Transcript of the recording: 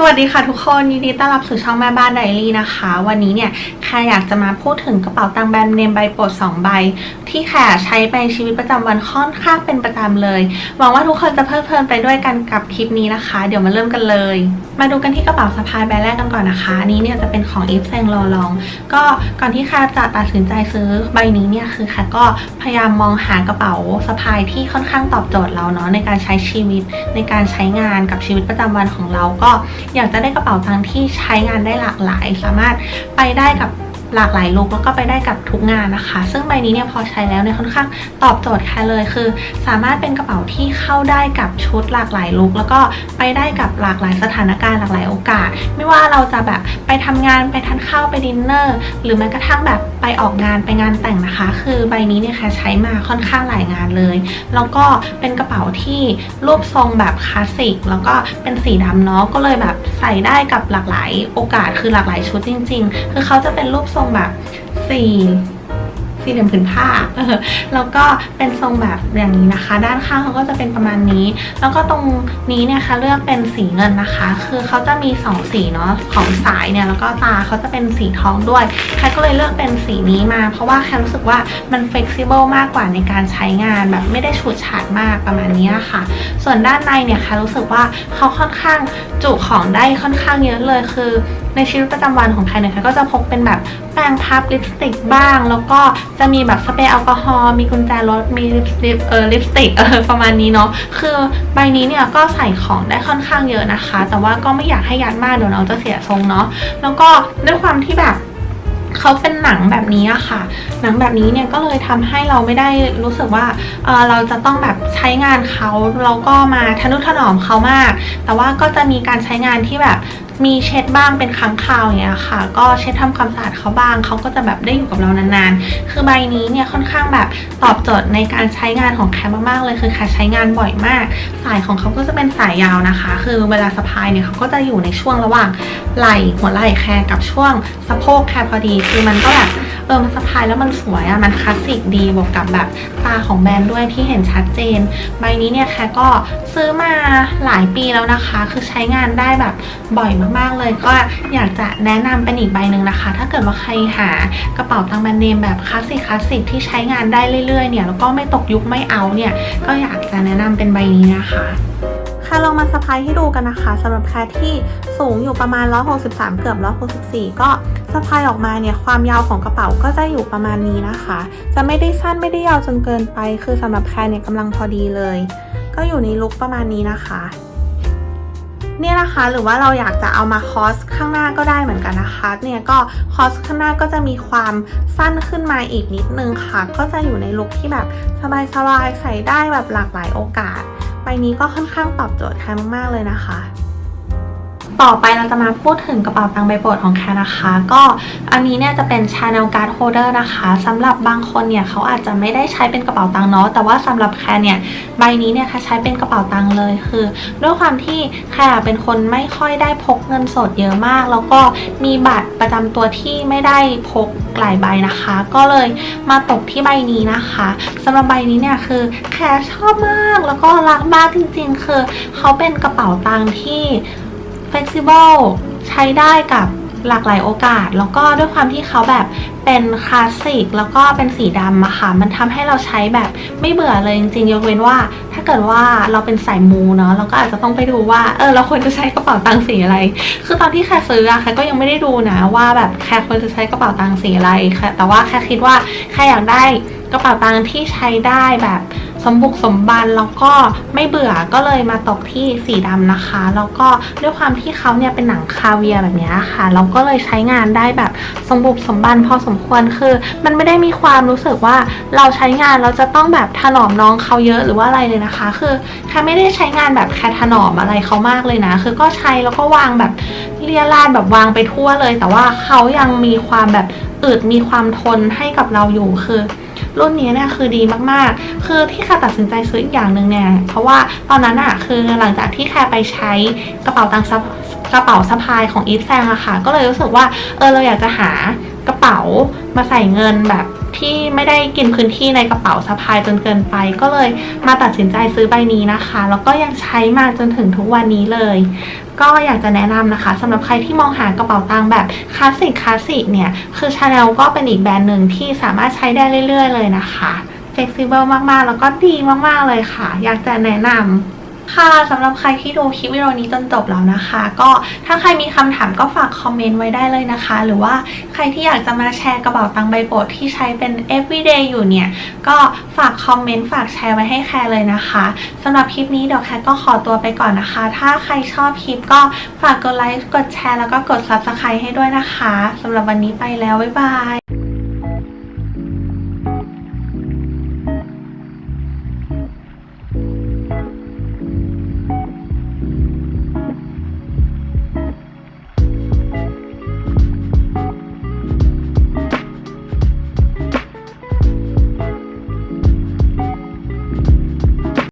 สวัสดีค่ะทุกคนยินดีต้อนรับสู่ช่องแม่บ้านไดรี่นะคะ วันนี้เนี่ยแค่อยากจะมาพูดถึงกระเป๋าตังค์แบรนด์เนมใบโปรด2ใบที่แค่ใช้ไปในชีวิตประจำวันค่อนข้างเป็นประจำเลยหวังว่าทุกคนจะเพลิดเพลินไปด้วยกันกับคลิปนี้นะคะ เดี๋ยวมาเริ่มกันเลย มาดูกันที่กระเป๋าสะพายใบแรกกันก่อนนะคะนี้เนี่ยจะเป็นของ Yves Saint Laurent ก็ก่อนที่แค่จะตัดสินใจซื้อใบนี้เนี่ยคือแค่ก็พยายามมองหากระเป๋าสะพายที่ค่อนข้างตอบโจทย์เราเนาะในการใช้ชีวิตในการใช้งานกับชีวิตประจำวันของเราก็อยากจะได้กระเป๋าตังค์ที่ใช้งานได้หลากหลาย สามารถไปได้กับ หลากหลายลุคแล้วก็ไปได้กับทุกงานนะคะ ซึ่งใบนี้เนี่ยพอใช้แล้วเนี่ยค่อนข้างตอบโจทย์แค่เลยคือ สามารถเป็นกระเป๋าที่เข้าได้กับชุดหลากหลายลุคแล้วก็ไปได้กับหลากหลายสถานการณ์หลากหลายโอกาส ไม่ว่าเราจะแบบไปทำงานไปทานข้าวไปดินเนอร์หรือแม้กระทั่งแบบไปออกงานไปงานแต่งนะคะ คือใบนี้เนี่ยค่ะใช้มาค่อนข้างหลายงานเลยแล้วก็เป็นกระเป๋าที่รูปทรงแบบคลาสสิกแล้วก็เป็นสีดำเนาะก็เลยแบบใส่ได้กับหลากหลายโอกาสคือหลากหลายชุดจริง ๆ คือเขาจะเป็นรูปทรงทรงแบบสี่ สี่เหลี่ยมผืนผ้าแล้วก็เป็นทรงแบบอย่างนี้นะคะ ด้านข้างเขาก็จะเป็นประมาณนี้ แล้วก็ตรงนี้เนี่ยค่ะเลือกเป็นสีเงินนะคะ คือเขาจะมีสองสีเนาะของสายเนี่ยแล้วก็ตาเขาจะเป็นสีทองด้วยแคทก็เลยเลือกเป็นสีนี้มา เพราะว่าแคทรู้สึกว่ามัน flexible มากกว่าในการใช้งานแบบไม่ได้ฉูดฉาดมากประมาณนี้ค่ะ ส่วนด้านในเนี่ยแคทรู้สึกว่าเขาค่อนข้างจุของได้ค่อนข้างเยอะเลยคือในชีวิตประจำวันของแคทเนี่ยก็จะพกเป็นแบบแป้งพับลิปสติกบ้าง แล้วก็จะมีแบบสเปรย์แอลกอฮอล์มีกุญแจรถมีลิปสติกเออลิปสติกเออประมาณนี้เนาะคือใบนี้เนี่ยก็ใส่ของได้ค่อนข้างเยอะนะคะ แต่ว่าก็ไม่อยากให้ยัดมากเดี๋ยวน้องจะเสียทรงเนาะแล้วก็ด้วยความที่แบบเขาเป็นหนังแบบนี้อะค่ะ หนังแบบนี้เนี่ยก็เลยทำให้เราไม่ได้รู้สึกว่าเเราจะต้องแบบใช้งานเขาเราก็มาทนุถนอมเขามาก แต่ว่าก็จะมีการใช้งานที่แบบ มีเช็ดบ้างเป็นครั้งคราวอย่างเงี้ยค่ะ ก็เช็ดทำความสะอาดเขาบ้าง เขาก็จะแบบได้อยู่กับเรานานๆ คือใบนี้เนี่ยค่อนข้างแบบตอบโจทย์ในการใช้งานของแคมมากๆเลยคือแคใช้งานบ่อยมาก สายของเขาก็จะเป็นสายยาวนะคะ คือเวลาสะพายเนี่ยเขาก็จะอยู่ในช่วงระหว่างไหล่หัวไหล่แคร์กับช่วงสะโพกแคร์พอดี คือมันก็แบบ เออมันสะพายแล้วมันสวยอะมันคลาสสิกดีบวกกับแบบตาของแบรนด์ด้วยที่เห็นชัดเจน ใบนี้เนี่ยแคร์ก็ซื้อมาหลายปีแล้วนะคะ คือใช้งานได้แบบบ่อยมากๆเลย ก็อยากจะแนะนำเป็นอีกใบหนึ่งนะคะ ถ้าเกิดว่าใครหากระเป๋าตังค์แบรนด์เนมแบบคลาสสิกคลาสสิกที่ใช้งานได้เรื่อยๆเนี่ยแล้วก็ไม่ตกยุคไม่เอาเนี่ยก็อยากจะแนะนำเป็นใบนี้นะคะ ค่ะลองมาสะพายให้ดูกันนะคะสำหรับแคทที่สูงอยู่ประมาณ 163 เกือบ 164 ก็สะพายออกมาเนี่ยความยาวของกระเป๋าก็จะอยู่ประมาณนี้นะคะ จะไม่ได้สั้นไม่ได้ยาวจนเกินไป คือสำหรับแคทเนี่ยกำลังพอดีเลย ก็อยู่ในลุคประมาณนี้นะคะเนี่ยนะคะหรือว่าเราอยากจะเอามาคอสข้างหน้าก็ได้เหมือนกันนะคะเนี่ยก็คอสข้างหน้าก็จะมีความสั้นขึ้นมาอีกนิดนึงค่ะ ก็จะอยู่ในลุคที่แบบสบายๆใส่ได้แบบหลากหลายโอกาส นี้ก็ค่อนข้างตอบโจทย์ใครมากๆเลยนะคะ ต่อไปเราจะมาพูดถึงกระเป๋าตังค์ใบโปรดของแคนะคะ ก็อันนี้เนี่ยจะเป็น Channel Card Holder นะคะสำหรับบางคนเนี่ยเขาอาจจะไม่ได้ใช้เป็นกระเป๋าตังค์เนาะแต่ว่าสำหรับแคเนี่ยใบนี้เนี่ยแคทใช้เป็นกระเป๋าตังค์เลยคือ ด้วยความที่แคเป็นคนไม่ค่อยได้พกเงินสดเยอะมาก แล้วก็มีบัตรประจำตัวที่ไม่ได้พกหลายใบนะคะ ก็เลยมาตกที่ใบนี้นะคะสำหรับใบนี้เนี่ยคือแคชอบมากแล้วก็รักมากจริง ๆ คือเขาเป็นกระเป๋าตังค์ที่ flexible ใช้ได้กับหลากหลายโอกาส แล้วก็ด้วยความที่เขาแบบเป็นคลาสสิกแล้วก็เป็นสีดำอะค่ะ มันทำให้เราใช้แบบไม่เบื่อเลยจริงๆ ยกเว้นว่า ถ้าเกิดว่าเราเป็นสายมูเนาะเราก็อาจจะต้องไปดูว่า เออเราควรจะใช้กระเป๋าตังค์สีอะไร คือตอนที่แครซื้ออะแครก็ยังไม่ได้ดูนะว่าแบบแครควรจะใช้กระเป๋าตังค์สีอะไรค่ะแต่ว่าแครคิดว่าแครอยากได้กระเป๋าตังค์ที่ใช้ได้แบบ สมบุกสมบันแล้วก็ไม่เบื่อก็เลยมาตกที่สีดำนะคะ แล้วก็ด้วยความที่เขาเนี่ยเป็นหนังคาเวียแบบนี้ค่ะเราก็เลยใช้งานได้แบบสมบุกสมบันพอสมควรคือ มันไม่ได้มีความรู้สึกว่าเราใช้งานเราจะต้องแบบถนอมน้องเขาเยอะหรือว่าอะไรเลยนะคะ คือแค่ไม่ได้ใช้งานแบบแค่ถนอมอะไรเขามากเลยนะ คือก็ใช้แล้วก็วางแบบเรียราดแบบวางไปทั่วเลย แต่ว่าเขายังมีความแบบอึดมีความทนให้กับเราอยู่คือ รุ่นนี้เนี่ยคือดีมากๆ คือที่แคร์ตัดสินใจซื้ออีกอย่างหนึ่งเนี่ยเพราะว่าตอนนั้นอะคือหลังจากที่แคร์ไปใช้กระเป๋าตังค์กระเป๋าสะพายของอีฟแซงอะค่ะ ก็เลยรู้สึกว่าเออเราอยากจะหากระเป๋ามาใส่เงินแบบ ที่ไม่ได้กินพื้นที่ในกระเป๋าสะพายจนเกินไป ก็เลยมาตัดสินใจซื้อใบนี้นะคะ แล้วก็ยังใช้มาจนถึงทุกวันนี้เลย ก็อยากจะแนะนำนะคะสำหรับใครที่มองหากระเป๋าตังค์แบบคลาสสิกคลาสสิกเนี่ยคือชาแนลก็เป็นอีกแบรนด์หนึ่งที่สามารถใช้ได้เรื่อย ๆ เลยนะคะ flexible มากๆ แล้วก็ดีมากๆเลยค่ะ อยากจะแนะนำ ค่ะสำหรับใครที่ดูคลิปวิดีโอนี้จนจบแล้วนะคะ ก็ถ้าใครมีคำถามก็ฝากคอมเมนต์ไว้ได้เลยนะคะ หรือว่าใครที่อยากจะมาแชร์กระเป๋าตังใบโปรดที่ใช้เป็น everyday อยู่เนี่ย ก็ฝากคอมเมนต์ฝากแชร์ไว้ให้แคร์เลยนะคะสำหรับคลิปนี้เดี๋ยวแคร์ก็ขอตัวไปก่อนนะคะ ถ้าใครชอบคลิปก็ฝากกดไลค์กดแชร์แล้วก็กด subscribe ให้ด้วยนะคะสำหรับวันนี้ไปแล้วบ๊ายบาย